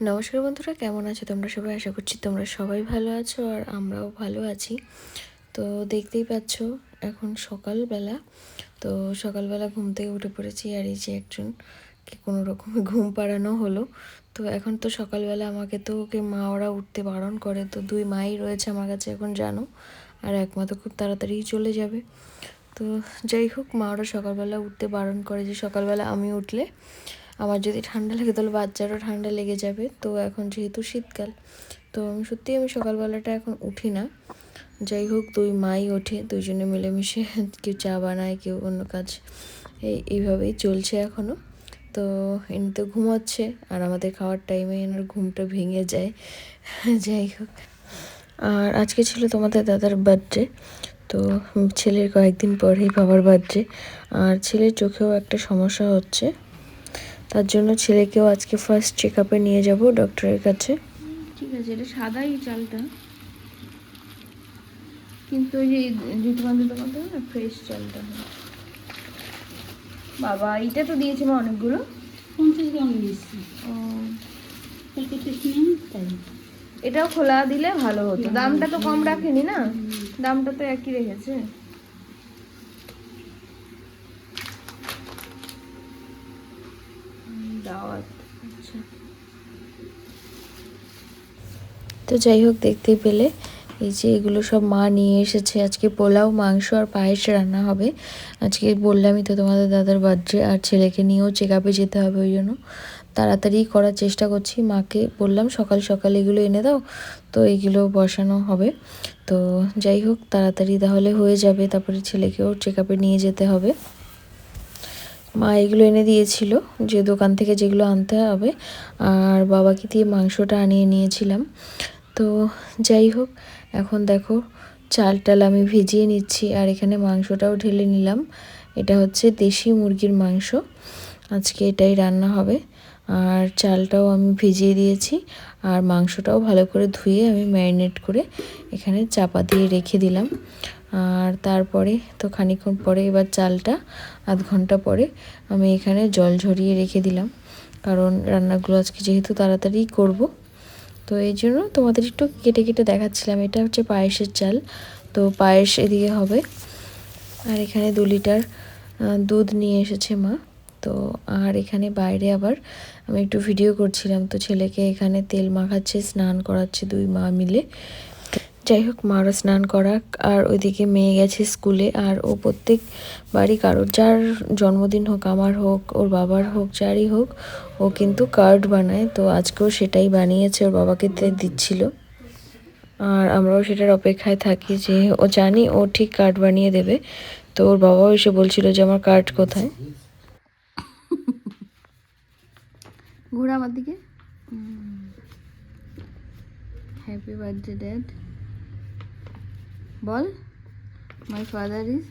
নমস্কার বন্ধুরা, কেমন আছো তোমরা সবাই? আশা করছি তোমরা সবাই ভালো আছো আর আমরাও ভালো আছি। তো দেখতেই পাচ্ছ, এখন সকালবেলা। তো সকালবেলা ঘুম থেকে উঠে পড়েছি আর এই যে একজনকে কোনো রকমে ঘুম পাড়ানো হলো। তো এখন তো সকালবেলা আমাকে তো ওকে মা ওরা উঠতে বারণ করে। তো দুই মাই রয়েছে আমার কাছে এখন, জানো? আর এক মা তো খুব তাড়াতাড়ি চলে যাবে। তো যাই হোক, মা ওরা সকালবেলা উঠতে বারণ করে যে সকালবেলা আমি উঠলে আমার যদি ঠান্ডা লাগে তাহলে বাচ্চারও ঠান্ডা লেগে যাবে। তো এখন যেহেতু শীতকাল, তো আমি সত্যি আমি সকালবেলাটা এখন উঠি না। যাই হোক, দুই মাই ওঠে, দুইজনে মিলেমিশে কেউ চা বানায়, কেউ অন্য কাজ। এই, এইভাবেই চলছে এখনও তো এনে তো ঘুমাচ্ছে, আর আমাদের খাওয়ার টাইমে এনার ঘুমটা ভেঙে যায়। যাই হোক। আর আজকে ছিল তোমাদের দাদার বার্থডে, তো ছেলের কয়েকদিন পরেই বাবার বার্থডে। আর ছেলের চোখেও একটা সমস্যা হচ্ছে। তার জন্য ছেলেকেও আজকে ফার্স্ট চেক আপে নিয়ে যাব ডক্টরের কাছে। ঠিক আছে এটা সাদাই চালটা কিন্তু ওই যে জুতো বাঁধতে বাঁধতে না ফ্রেশ চালটা বাবা এটা তো দিয়েছে মা অনেকগুলো। পঞ্চাশ গ্রাম নিয়েছি ও, তাই। এটাও খোলা দিলে ভালো হতো। দামটা তো কম রাখেনি না? দামটা তো একই রেখেছে। দাওয়াত। আচ্ছা। তো যাই হোক দেখতে পেলে এই যে এগুলো সব মা নিয়ে এসেছে। আজকে পোলাও মাংস আর পায়েস রান্না হবে। আজকে বললামই তো তোমাদের দাদার বার্থডে আর ছেলেকে নিয়েও চেক আপে যেতে হবে ওই জন্য। তাড়াতাড়ি করার চেষ্টা করছি। মাকে বললাম সকাল সকাল এগুলো এনে দাও। তো এগুলো বসানো হবে। তো যাই হোক তাড়াতাড়ি তাহলে হয়ে যাবে। তারপরে ছেলেকেও চেক আপে নিয়ে যেতে হবে। মা এগুলো এনে দিয়েছিল যে দোকান থেকে যেগুলো আনতে হবে। আর বাবাকে দিয়ে মাংসটা আনিয়ে নিয়েছিলাম। তো যাই হোক, এখন দেখো চাল টাল আমি ভিজিয়ে নিচ্ছি আর এখানে মাংসটাও ঢেলে নিলাম। এটা হচ্ছে দেশি মুরগির মাংস। আজকে এটাই রান্না হবে। আর চালটাও আমি ভিজিয়ে দিয়েছি আর মাংসটাও ভালো করে ধুয়ে আমি ম্যারিনেট করে এখানে চাপা দিয়ে রেখে দিলাম। আর তারপরে তো খানিকক্ষণ পরে এবার চালটা, আধ ঘণ্টা পরে আমি এখানে জল ঝরিয়ে রেখে দিলাম। কারণ রান্নাগুলো আজকে যেহেতু তাড়াতাড়ি করব, তো এই জন্য তোমাদের একটু কেটে কেটে দেখাচ্ছিলাম। এটা হচ্ছে পায়েসের চাল, তো পায়েস এদিকে হবে। আর এখানে দু লিটার দুধ নিয়ে এসেছে মা। তো আর এখানে বাইরে আবার আমি একটু ভিডিও করছিলাম। তো ছেলেকে এখানে তেল মাখাচ্ছে, স্নান করাচ্ছে দুই মা মিলে। যাই হোক মারা স্নান করাক। আর ওইদিকে মেয়ে গেছে স্কুলে। আর ও প্রত্যেক বাড়ি কারোর, যার জন্মদিন হোক, আমার হোক, ওর বাবার হোক, যারই হোক, ও কিন্তু কার্ড বানায়। তো আজকেও সেটাই বানিয়েছে, ওর বাবাকে দিচ্ছিল। আর আমরাও সেটার অপেক্ষায় থাকি যে ও জানি ও ঠিক কার্ড বানিয়ে দেবে। তো ওর বাবাও এসে বলছিল যে, আমার কার্ড কোথায়? ঘোরা আমার দিকে? Happy birthday dad ball my father is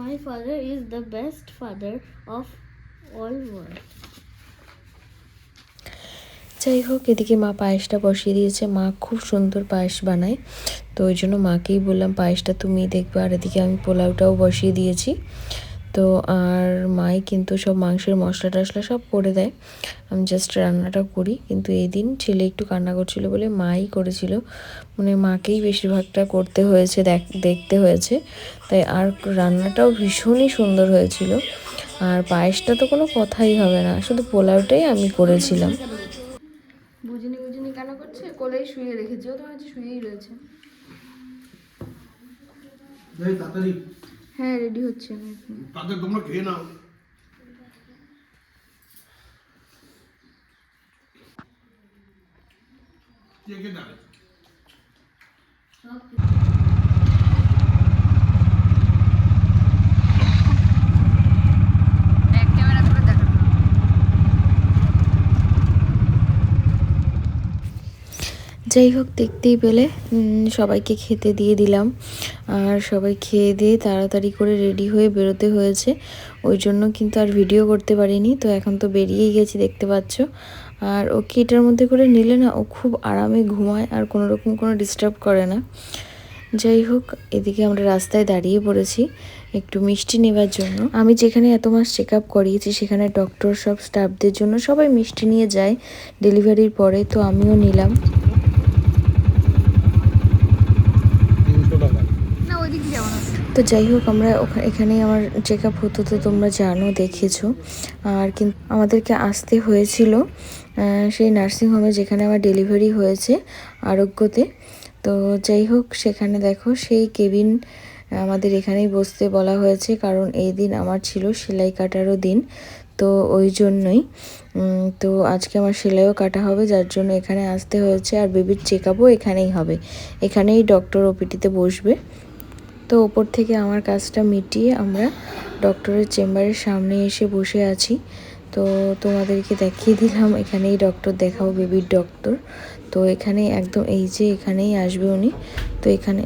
my father is the best father of all world যাই হোক এদিকে মা পায়েসটা বসিয়ে দিয়েছে। মা খুব সুন্দর পায়েস বানায়। তো ওই জন্য মাকেই বললাম পায়েসটা তুমি দেখবে। আর এদিকে আমি পোলাওটাও বসিয়ে দিয়েছি। তো আর মাই কিন্তু সব মাংসের মশলা টশলা সব করে দেয়। আমি জাস্ট রান্নাটা করি। কিন্তু এই দিন ছেলে একটু কান্না করছিল বলে মাই করেছিল। মানে মাকেই বেশিরভাগটা করতে হয়েছে দেখ- দেখতে হয়েছে। তাই আর রান্নাটাও ভীষণই সুন্দর হয়েছিল। আর পায়েসটা তো কোনো কথাই হবে না শুধু পোলাওটাই আমি করেছিলাম। বুঝিনি বুঝিনি কেন করছে? কোলেই শুয়ে রেখেছে। ও তো শুয়েই রয়েছে। তাড়াতাড়ি। হ্যাঁ রেডি হচ্ছে আমি এখন। তাতে তোমরা খেয়ে নাও। কে কে যাই হোক, দেখতেই পেলে। সবাইকে খেতে দিয়ে দিলাম। আর সবাই খেয়ে দিয়ে তাড়াতাড়ি করে রেডি হয়ে বেরোতে হয়েছে। ওই জন্য কিন্তু আর ভিডিও করতে পারিনি। তো এখন তো বেরিয়েই গেছি, দেখতে পাচ্ছ। আর ওকে এটার মধ্যে করে নিলে না, ও খুব আরামে ঘুমায় আর কোনো রকম কোনো ডিস্টার্ব করে না। যাই হোক, এদিকে আমরা রাস্তায় দাঁড়িয়ে পড়েছি একটু মিষ্টি নেবার জন্য। আমি যেখানে এত মাস চেক আপ করিয়েছি, সেখানে ডক্টর সব স্টাফদের জন্য সবাই মিষ্টি নিয়ে যায় ডেলিভারির পরে, তো আমিও নিলাম না ওই দিক যাব না তো যাই হোক, আমরা ওখানে এখানেই আমার চেক আপ হতো, তো তোমরা জানো, দেখেছ। আর কিন্তু আমাদেরকে আসতে হয়েছিল সেই নার্সিংহোমে যেখানে আমার ডেলিভারি হয়েছে আরোগ্যতে। তো যাই হোক, সেখানে দেখো, সেই কেবিন আমাদের এখানেই বসতে বলা হয়েছে, কারণ এই দিন আমার ছিল সেলাই কাটারও দিন। তো ওই জন্যই তো আজকে আমার সেলাইও কাটা হবে, যার জন্য এখানে আসতে হয়েছে। আর বেবির চেক আপও এখানেই হবে। এখানেই ডক্টর ওপিটিতে বসবে। তো ওপর থেকে আমার কাজটা মিটিয়ে আমরা ডক্টরের চেম্বারের সামনে এসে বসে আছি। তো তোমাদেরকে দেখিয়ে দিলাম, এখানেই ডক্টর দেখাবো বেবির ডক্টর। তো এখানে একদম এই যে এখানেই আসবে উনি। তো এখানে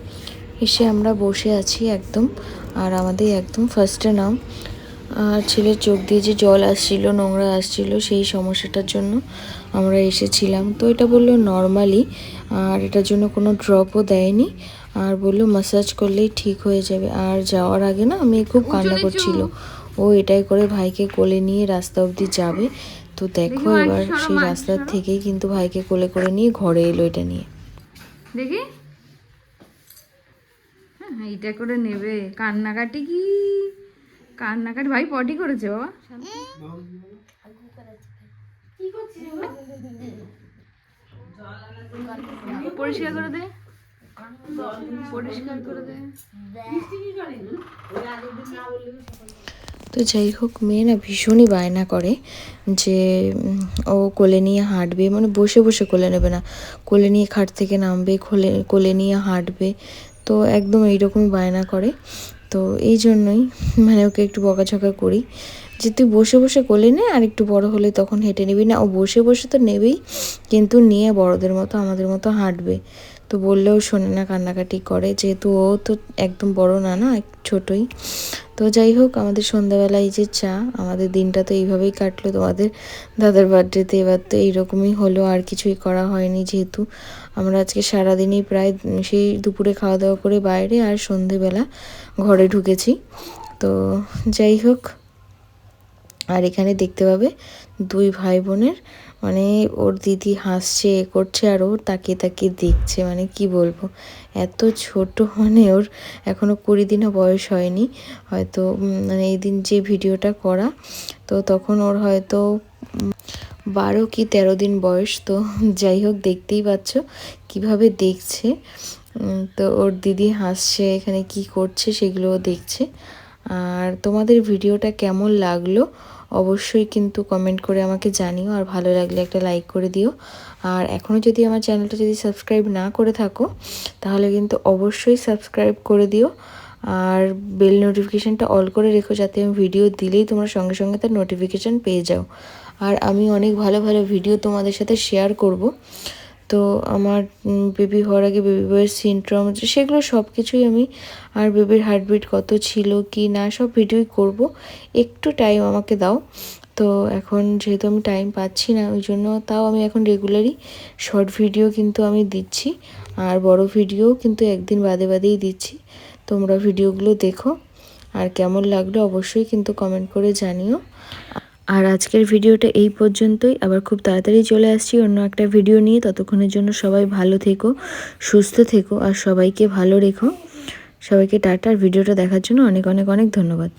এসে আমরা বসে আছি একদম, আর আমাদের একদম ফার্স্টে নাম। আর ছেলের চোখ দিয়ে যে জল আসছিল, নোংরা আসছিল, সেই সমস্যাটার জন্য আমরা এসেছিলাম। তো এটা বলল নর্মালি আর এটার জন্য কোনো ড্রপও দেয়নি। আর বলল মাসাজ করলেই ঠিক হয়ে যাবে। আর যাওয়ার আগে না আমি খুব কান্না করছিল। ও এটাই করে ভাইকে কোলে নিয়ে রাস্তা অবধি যাবে। তো দেখো এবার সেই রাস্তার থেকেই কিন্তু ভাইকে কোলে করে নিয়ে ঘরে এলো এটা নিয়ে। দেখি। হ্যাঁ, এইটা করে নেবে। কান্নাকাটি কি? কান্নাকাটি ভাই পটি করেছে বাবা। পরিষ্কার করে দে। তো যাই হোক, মেয়ে না ভীষণই বায়না করে যে ও কোলে নিয়ে হাঁটবে মানে বসে বসে কোলে নেবে না। কোলে নিয়ে খাট থেকে নামবে কোলে কোলে নিয়ে হাঁটবে, তো একদম এইরকমই বায়না করে। তো এই জন্যই মানে ওকে একটু বকাঝকা করি যে, তুই বসে বসে কোলে নে, আর একটু বড় হলে তখন হেঁটে নিবি। না, ও বসে বসে তো নেবেই, কিন্তু নিয়ে বড়দের মতো, আমাদের মতো হাঁটবে। তো বললেও শোনে না, কান্নাকাটি করে। যেহেতু ও তো একদম বড় না না ছোটই। তো যাই হোক, আমাদের সন্ধ্যাবেলায় যে চা, আমাদের দিনটা তো এইভাবেই কাটলো। তোমাদের দাদার বার্থডেতে এবার তো এইরকমই হলো, আর কিছুই করা হয়নি যেহেতু। আমরা আজকে সারাদিনই প্রায় সেই দুপুরে খাওয়া দাওয়া করে বাইরে আর সন্ধেবেলা ঘরে ঢুকেছি। তো যাই হোক, আর এখানে দেখতে পাবে দুই ভাই বোনের মানে ওর দিদি হাসছে, এ করছে আর ও তাকিয়ে তাকিয়ে দেখছে মানে কি বলব? এত ছোট মানে ওর এখনও কুড়ি দিনও বয়স হয়নি। হয়তো মানে এই দিন যে ভিডিওটা করা, তো তখন ওর হয়তো বারো কি তেরো দিন বয়স, তো যাই হোক দেখতেই পাচ্ছ কীভাবে দেখছে। তো ওর দিদি হাসছে, এখানে কি করছে সেগুলো দেখছে। আর তোমাদের ভিডিওটা কেমন লাগল? অবশ্যই কিন্তু কমেন্ট করে আমাকে জানিও আর ভালো লাগলে একটা লাইক করে দিও। আর এখনও যদি আমার চ্যানেলটা যদি সাবস্ক্রাইব না করে থাকো, তাহলে কিন্তু অবশ্যই সাবস্ক্রাইব করে দিও। আর বেল নোটিফিকেশানটা অল করে রেখো যাতে আমি ভিডিও দিলেই তোমরা সঙ্গে সঙ্গে তার নোটিফিকেশান পেয়ে যাও। আর আমি অনেক ভালো ভালো ভিডিও তোমাদের সাথে শেয়ার করব। তো আমার বেবি হওয়ার আগে বেবি বয়ের সিনড্রোম সেগুলো সব কিছুই আমি আর বেবির হার্টবিট কত ছিল, কি না, সব ভিডিওই করব। একটু টাইম আমাকে দাও। তো এখন যেহেতু আমি টাইম পাচ্ছি না, ওই জন্য তাও আমি এখন রেগুলারই শর্ট ভিডিও কিন্তু আমি দিচ্ছি। আর বড় ভিডিও কিন্তু একদিন বাদে বাদেই দিচ্ছি। তোমরা ভিডিওগুলো দেখো। আর কেমন লাগল অবশ্যই কিন্তু কমেন্ট করে জানিও। আর আজকের ভিডিওটা এই পর্যন্তই। আবার খুব তাড়াতাড়ি চলে আসছি অন্য একটা ভিডিও নিয়ে। ততক্ষণের জন্য সবাই ভালো থেকো, সুস্থ থেকো আর সবাইকে ভালো রেখো। সবাইকে টাটার ভিডিওটা দেখার জন্য অনেক অনেক অনেক ধন্যবাদ।